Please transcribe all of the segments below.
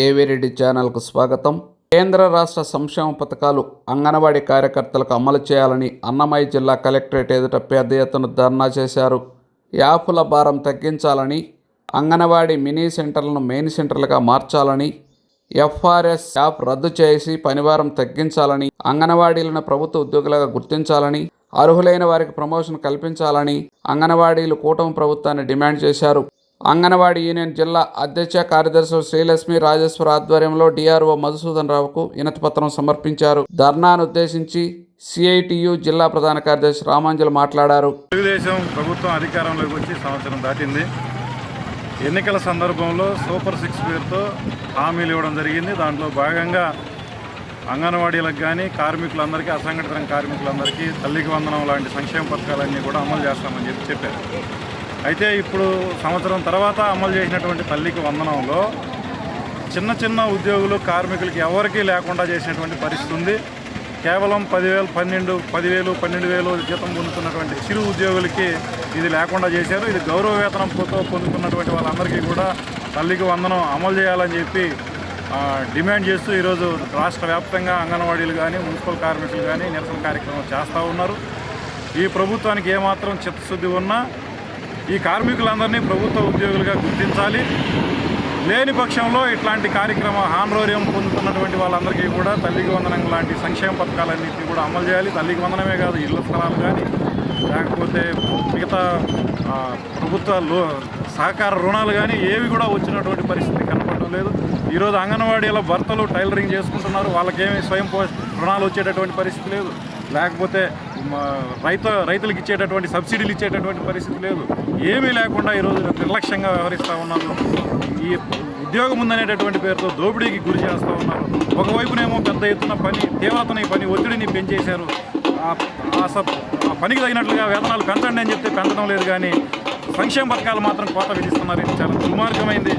ఏవిరెడ్డి ఛానల్కు స్వాగతం. కేంద్ర రాష్ట్ర సంక్షేమ పథకాలు అంగన్వాడీ కార్యకర్తలకు అమలు చేయాలని అన్నమయ్య జిల్లా కలెక్టరేట్ ఎదుట పెద్ద ఎత్తున ధర్నా చేశారు. యాపుల భారం తగ్గించాలని అంగన్వాడీ మినీ సెంటర్లను మెయిన్ సెంటర్లుగా మార్చాలని ఎఫ్ఆర్ఎస్ యాప్ రద్దు చేసి పనివారం తగ్గించాలని అంగన్వాడీలను ప్రభుత్వ ఉద్యోగులుగా గుర్తించాలని అర్హులైన వారికి ప్రమోషన్ కల్పించాలని అంగన్వాడీలు కూటమి ప్రభుత్వాన్ని డిమాండ్ చేశారు. అంగన్వాడీ యూనియన్ జిల్లా అధ్యక్ష కార్యదర్శి శ్రీలక్ష్మి రాజేశ్వర ఆధ్వర్యంలో డిఆర్ఓ మధుసూదన్ రావుకు వినతిపత్రం సమర్పించారు. ధర్నాను ఉద్దేశించి సిఐటియు జిల్లా ప్రధాన కార్యదర్శి రామాంజలి మాట్లాడారు. తెలుగుదేశం ప్రభుత్వం అధికారంలోకి వచ్చి సంవత్సరం దాటింది. ఎన్నికల సందర్భంలో సూపర్ సిక్స్ పేరుతో హామీలు ఇవ్వడం జరిగింది. దాంట్లో భాగంగా అంగన్వాడీలకు కానీ కార్మికులందరికీ అసంఘటిత కార్మికులందరికీ తల్లికి వందనం లాంటి సంక్షేమ పథకాలన్నీ కూడా అమలు చేస్తామని చెప్పి చెప్పారు. అయితే ఇప్పుడు సంవత్సరం తర్వాత అమలు చేసినటువంటి తల్లికి వందనంలో చిన్న చిన్న ఉద్యోగులు కార్మికులకి ఎవరికీ లేకుండా చేసినటువంటి పరిస్థితి ఉంది. కేవలం పదివేలు పన్నెండు పదివేలు పన్నెండు వేలు జీతం పొందుతున్నటువంటి చిరు ఉద్యోగులకి ఇది లేకుండా చేశారు. ఇది గౌరవ వేతనంతో పొందుతున్నటువంటి వాళ్ళందరికీ కూడా తల్లికి వందనం అమలు చేయాలని చెప్పి డిమాండ్ చేస్తూ ఈరోజు రాష్ట్ర వ్యాప్తంగా అంగన్వాడీలు కానీ మున్సిపల్ కార్మికులు కానీ నిరసన కార్యక్రమం చేస్తూ ఉన్నారు. ఈ ప్రభుత్వానికి ఏమాత్రం చిత్తశుద్ధి ఉన్నా ఈ కార్మికులందరినీ ప్రభుత్వ ఉద్యోగులుగా గుర్తించాలి. లేని పక్షంలో ఇట్లాంటి కార్యక్రమం హాన్రోర్యం పొందుతున్నటువంటి వాళ్ళందరికీ కూడా తల్లికి వందనం లాంటి సంక్షేమ పథకాలన్నింటినీ కూడా అమలు చేయాలి. తల్లికి వందనమే కాదు ఇళ్ళ స్థలాలు కానీ లేకపోతే మిగతా ప్రభుత్వ లో సహకార రుణాలు కానీ ఏవి కూడా వచ్చినటువంటి పరిస్థితి కనపడడం లేదు. ఈరోజు అంగన్వాడీలో భర్తలు టైలరింగ్ చేసుకుంటున్నారు. వాళ్ళకేమి స్వయం పో రుణాలు వచ్చేటటువంటి పరిస్థితి లేదు. లేకపోతే రైతు రైతులకు ఇచ్చేటటువంటి సబ్సిడీలు ఇచ్చేటటువంటి పరిస్థితి లేదు. ఏమీ లేకుండా ఈరోజు నిర్లక్ష్యంగా వ్యవహరిస్తూ ఉన్నారు. ఈ ఉద్యోగం ఉందనేటటువంటి పేరుతో దోపిడీకి గురి చేస్తూ ఉన్నారు. ఒకవైపునేమో పెద్ద ఎత్తున పని తీవ్రతని పని ఒత్తిడిని పెంచేశారు. ఆ- సబ్ ఆ పనికి తగినట్లుగా వేతనాలు పెంచండి అని చెప్తే పెంచడం లేదు కానీ సంక్షేమ పథకాలు మాత్రం కోత విధిస్తున్నారు. ఇది చాలా దుర్మార్గమైంది.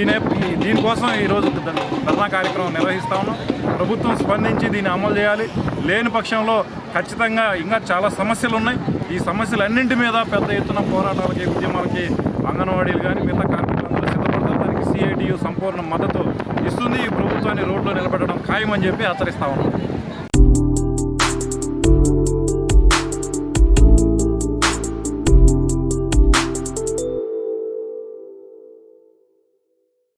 ఈ నేప ఈ- దీనికోసం ఈరోజు ధర్నా కార్యక్రమం నిర్వహిస్తా ఉన్నాం. ప్రభుత్వం స్పందించి దీన్ని అమలు చేయాలి. లేని పక్షంలో ఖచ్చితంగా ఇంకా చాలా సమస్యలు ఉన్నాయి. ఈ సమస్యలన్నింటి మీద పెద్ద ఎత్తున పోరాటాలకి ఉద్యమాలకి అంగన్వాడీలు కానీ మిగతా కార్మికులందరూ సిద్ధపడతారు దానికి సిఐటియు సంపూర్ణ మద్దతు ఇస్తుంది. ఈ ప్రభుత్వాన్ని రోడ్లో నిలబెట్టడం ఖాయమని చెప్పి హెచ్చరిస్తా ఉన్నాం.